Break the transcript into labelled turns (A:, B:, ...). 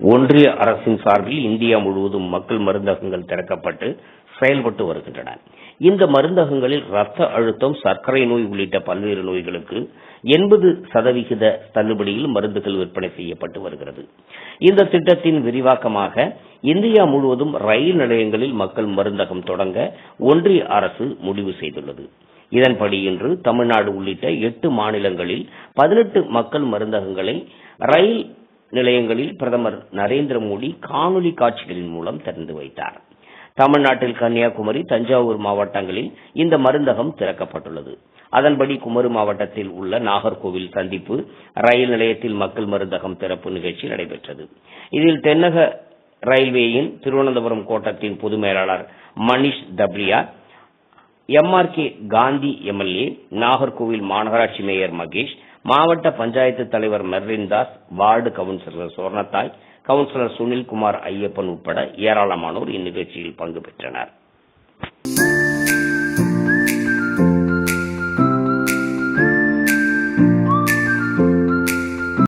A: ஒன்றிய அரசின் சார்பில் இந்தியா முழுவதும் மக்கள் மருந்தகங்கள் திறக்கப்பட்டு செயல்பட்டு வருகின்றன. இந்த மருந்தகங்களில் ரத்த அழுத்தம் சர்க்கரை நோய் உள்ளிட்ட பல்வேறு நோய்களுக்கு எண்பது சதவிகித தள்ளுபடியில் மருந்துகள் விற்பனை செய்யப்பட்டு வருகிறது. இந்த திட்டத்தின் விரிவாக்கமாக இந்தியா முழுவதும் ரயில் நிலையங்களில் மக்கள் மருந்தகம் தொடங்க ஒன்றிய அரசு முடிவு செய்துள்ளது. இதன்படி இன்று தமிழ்நாடு உள்ளிட்ட எட்டு மாநிலங்களில் பதினெட்டு மக்கள் மருந்தகங்களை ரயில் நிலையங்களில் பிரதமர் நரேந்திர மோடி காணொலி காட்சிகளின் மூலம் திறந்து வைத்தார். தமிழ்நாட்டில் கன்னியாகுமரி தஞ்சாவூர் மாவட்டங்களில் இந்த மருந்தகம் திறக்கப்பட்டுள்ளது. அதன்படி குமரி மாவட்டத்தில் உள்ள நாகர்கோவில் சந்திப்பு ரயில் நிலையத்தில் மக்கள் மருந்தகம் திறப்பு நிகழ்ச்சி நடைபெற்றது. இதில் தென்னக ரயில்வேயின் திருவனந்தபுரம் கோட்டத்தின் பொது மேலாளர் மணிஷ் தப்லியா எம்ஆர்கே காந்தி எம்எல்ஏ நாகர்கோவில் மாநகராட்சி மேயர் மகேஷ் மாவட்ட பஞ்சாயத்து தலைவர் Merlin Das ward councillor Swarnathai councillor Sunilkumar Ayyappan உட்பட ஏராளமானோர் இந்நிகழ்ச்சியில் பங்கு பெற்றனர்.